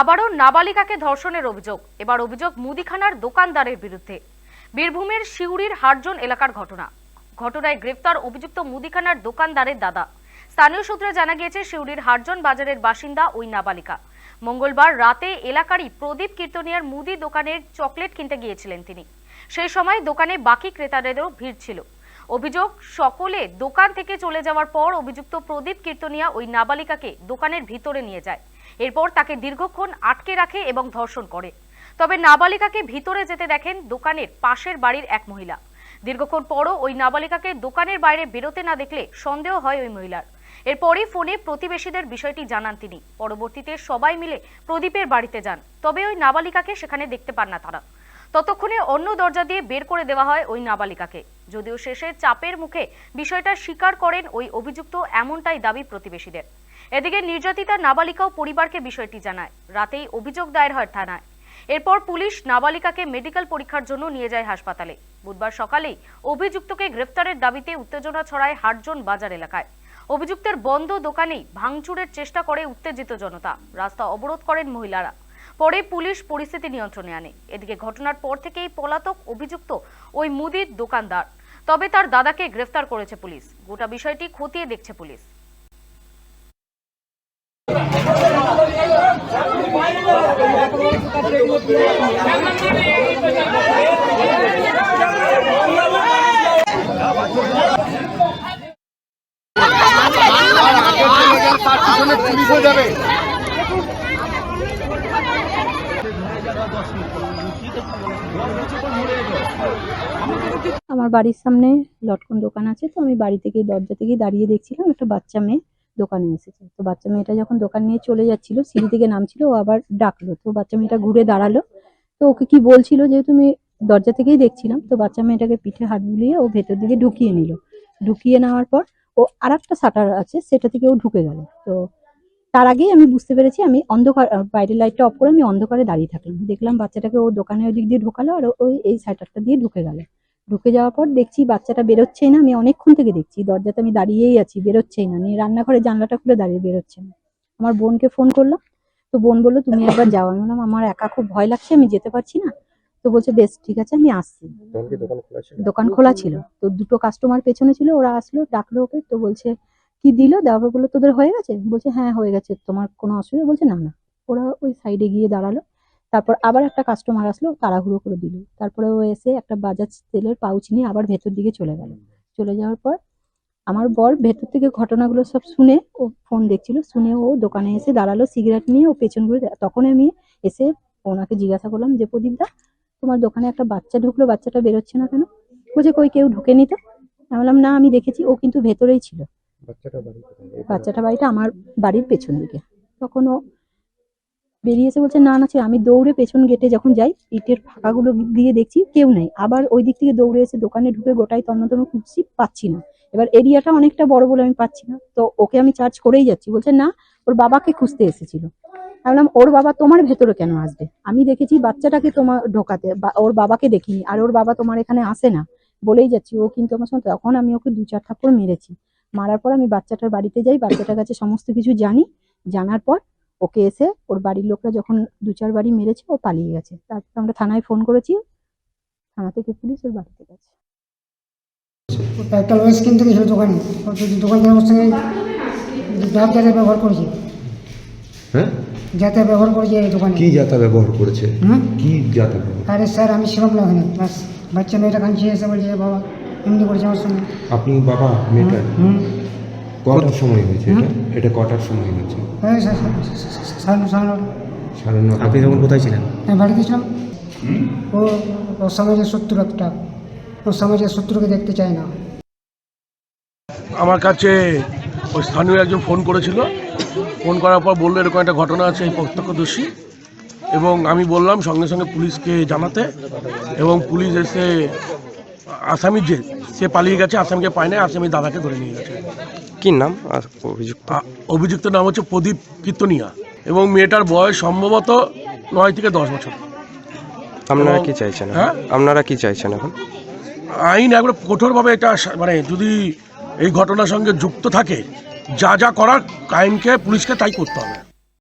আবারও নাবালিকাকে ধর্ষণের অভিযোগ। এবার অভিযোগ মুদিখানার দোকানদারের বিরুদ্ধে। বীরভূমের শিউরির হারজন এলাকার ঘটনা। ঘটনায় গ্রেফতার অভিযুক্ত মুদিখানার দোকানদারের দাদা। স্থানীয় সূত্রে জানা গিয়েছে, শিউরির হারজন বাজারের বাসিন্দা ওই নাবালিকা। মঙ্গলবার রাতে এলাকারই প্রদীপ কীর্তনিয়ার মুদি দোকানের চকলেট কিনতে গিয়েছিলেন তিনি। সেই সময় দোকানে বাকি ক্রেতাদেরও ভিড় ছিল। অভিযোগ, সকলে দোকান থেকে চলে যাওয়ার পর অভিযুক্ত প্রদীপ কীর্তনিয়া ওই নাবালিকাকে দোকানের ভিতরে নিয়ে যায়। এরপর তাকে দীর্ঘক্ষণ আটকে রাখে এবং ধর্ষণ করে। তবে নাবালিকাকে ভিতরে যেতে দেখেন দোকানের পাশের বাড়ির এক মহিলা। দীর্ঘক্ষণ পরও ওই নাবালিকাকে দোকানের বাইরে বেরোতে না দেখলে সন্দেহ হয় ওই মহিলার। এরপরই ফোনে প্রতিবেশীদের বিষয়টি জানান তিনি। পরবর্তীতে সবাই মিলে প্রদীপের বাড়িতে যান। তবে ওই নাবালিকাকে সেখানে দেখতে পান না তারা। ততক্ষণে অন্য দরজা দিয়ে বের করে দেওয়া হয় ওই নাবালিকাকে। যদিও শেষে চাপের মুখে বিষয়টা স্বীকার করেন ওই অভিযুক্ত এমনটাই দাবি প্রতিবেশীদের। এদিকে নির্যাতিতা নাবালিকাও পরিবারকে বিষয়টি জানায়। রাতেই অভিযোগ দায়ের হয় থানায়। এরপর পুলিশ নাবালিকাকে মেডিকেল পরীক্ষার জন্য নিয়ে যায় হাসপাতালে। বুধবার সকালেই অভিযুক্তকে গ্রেফতারের দাবিতে উত্তেজনা ছড়ায় হাটজন বাজার এলাকায়। অভিযুক্তের বন্ধ দোকানেই ভাঙচুরের চেষ্টা করে উত্তেজিত জনতা। রাস্তা অবরোধ করেন মহিলারা। পরে পুলিশ পরিস্থিতি নিয়ন্ত্রণে আনে এদিকে ঘটনার পর থেকেই পলাতক অভিযুক্ত ওই মুদির দোকানদার তবে তার দাদাকে গ্রেফতার করেছে পুলিশ গোটা বিষয়টি খতিয়ে দেখছে পুলিশ যাবে আমার বাড়ির সামনে লটকন দোকান আছে, তো আমি বাড়ি থেকে দরজা থেকে দাঁড়িয়ে দেখছিলাম একটা বাচ্চা মেয়ে দোকানে এসেছে। তো বাচ্চা মেয়েটা যখন দোকান নিয়ে চলে যাচ্ছিল, সিঁড়ি থেকে নামছিল, ও আবার ডাকলো। তো বাচ্চা মেয়েটা ঘুরে দাঁড়াল। তো ওকে কি বলছিল যেহেতু আমি দরজা থেকেই দেখছিলাম, তো বাচ্চা মেয়েটাকে পিঠে হাত বুলিয়ে ও ভেতর দিকে ঢুকিয়ে নিল। ঢুকিয়ে নেওয়ার পর ও আর একটা শাটার আছে, সেটা থেকে ও ঢুকে গেল। তো তার আগেই আমি বুঝতে পেরেছি আমি অন্ধকার বাইরের লাইটটা অফ করে আমি অন্ধকারে দাঁড়িয়ে থাকলাম। দেখলাম বাচ্চাটাকে ও দোকানের ওই দিক দিয়ে ঢোকালো আর ওই এই শাটারটা দিয়ে ঢুকে গেল। ঢুকে যাওয়ার পর দেখছি বাচ্চাটা বেরোচ্ছেই না আমি অনেকক্ষণ থেকে দেখছি। দরজাতে আমি দাঁড়িয়েই আছি বেরোচ্ছেই না নিয়ে রান্নাঘরে জানলাটা খুলে দাঁড়িয়ে বেরোচ্ছে না। আমার বোনকে ফোন করলাম তো বোন বলল তুমি একবার যাও। আমি বললাম আমার একা খুব ভয় লাগছে আমি যেতে পারছি না। তো বলছে বেশ ঠিক আছে আমি আসছি। দোকান দোকান খোলা ছিল। তো দুটো কাস্টমার পেছনে ছিল ওরা আসলো ডাকলো ওকে তো বলছে কি দিল? দেওয়ার বলল তোদের হয়ে গেছে? বলছে হ্যাঁ হয়ে গেছে। তোমার কোনো অসুবিধা? বলছে, না না। ওরা ওই সাইডে গিয়ে দাঁড়াল। তারপর আবার একটা কাস্টমার আসলো, তাড়াহুড়ো করে দিল। তারপরে ও এসে একটা বাজাজ তেলের পাউচ নিয়ে আবার ভেতর দিকে চলে গেল। চলে যাওয়ার পর আমার বর ভেতর থেকে ঘটনাগুলো সব শুনে ও ফোন দেখছিল। শুনে ও দোকানে এসে দাঁড়াল সিগারেট নিয়ে ও পেছন ঘুরে তখন আমি এসে ওনাকে জিজ্ঞাসা করলাম যে প্রদীপদা তোমার দোকানে একটা বাচ্চা ঢুকলো, বাচ্চাটা বেরোচ্ছে না কেন? বলছে, কই, কেউ ঢুকেনি তো আমি বললাম, না, আমি দেখেছি। ও কিন্তু ভেতরেই ছিল। বাচ্চাটা বাড়িটা আমার বাড়ির পেছন দিকে। তখন ও বেরিয়ে বলছে, না না আমি দৌড়ে পেছন গেটে যখন যাই, ইটের ফাঁকাগুলো দিয়ে দেখছি কেউ নেই। আবার ওই দিক থেকে দৌড়ে এসে দোকানে ঢুকে গোটাই তন্ন খুঁজছি, পাচ্ছি না। এবার এরিয়াটা অনেকটা বড় বলে আমি পাচ্ছি না। তো ওকে আমি চার্জ করেই যাচ্ছি। বলছে, না, ওর বাবাকে খুঁজতে এসেছিল। বললাম, ওর বাবা তোমার ভেতরে কেন আসবে? আমি দেখেছি বাচ্চাটাকে তোমার ঢোকাতে ওর বাবাকে দেখিনি। আর ওর বাবা তোমার এখানে আসে না। বলেই যাচ্ছি। ও কিন্তু আমার সঙ্গে, তখন আমি ওকে দু চার থাপ্পড় মেরেছি। মারার পর আমি বাচ্চাটার বাড়িতে যাই বাচ্চাটার কাছে সমস্ত কিছু জানি। জানার পর ওকে এসে ওর বাড়ির লোকরা যখন দু চার বাড়ি মেরেছে ও পালিয়ে গেছে। তারপর আমরা থানায় ফোন করেছি। থানা থেকে পুলিশ ওর বাড়িতে গেছে। একটা ওয়েস্ট কিনতে গেছিল দোকানে। দোকানদার ওর সঙ্গে ব্যবহার করেছে। হ্যাঁ? ব্যবহার করেছে এই দোকানে। কি যাতা ব্যবহার করেছে? হুম? কি যাতা আরে স্যার আমি ছিলাম না ওখানে বাচ্চা মেয়েটা কাঁদছে এসে বলছে বাবা। এমনি করেছে আমার সঙ্গে। আপনি বাবা মেয়েটার হুম কটার সময় হয়েছে এটা? এটা কটার সময় হয়েছে? সা- সাড়ে নটা। আপনি তখন কোথায় ছিলেন? আমি বাড়িতে ছিলাম। ও ওর সমাজের শত্রু একটা ওর সমাজের শত্রুকে দেখতে চায় না। আমার কাছে ওই স্থানীয় একজন ফোন করেছিল। ফোন করার পর বলল এরকম একটা ঘটনা আছে এই প্রত্যক্ষদর্শী। এবং আমি বললাম সঙ্গে সঙ্গে পুলিশকে জানাতে। এবং পুলিশ এসে আসামি যে সে পালিয়ে গেছে আসামিকে পায় না আসামি দাদাকে ধরে নিয়ে গেছে। কি নাম? আর অভিযুক্ত? আ- অভিযুক্ত নাম হচ্ছে প্রদীপ কীর্তনিয়া এবং মেয়েটার বয়স সম্ভবত নয় থেকে দশ বছর। আপনারা কি চাইছেন এখন? হ্যাঁ? আপনারা কি চাইছেন এখন? আইন একবার কঠোরভাবে এটা সা- মানে যদি এই ঘটনার সঙ্গে যুক্ত থাকে যা যা করার আইনকে পুলিশকে তাই করতে হবে।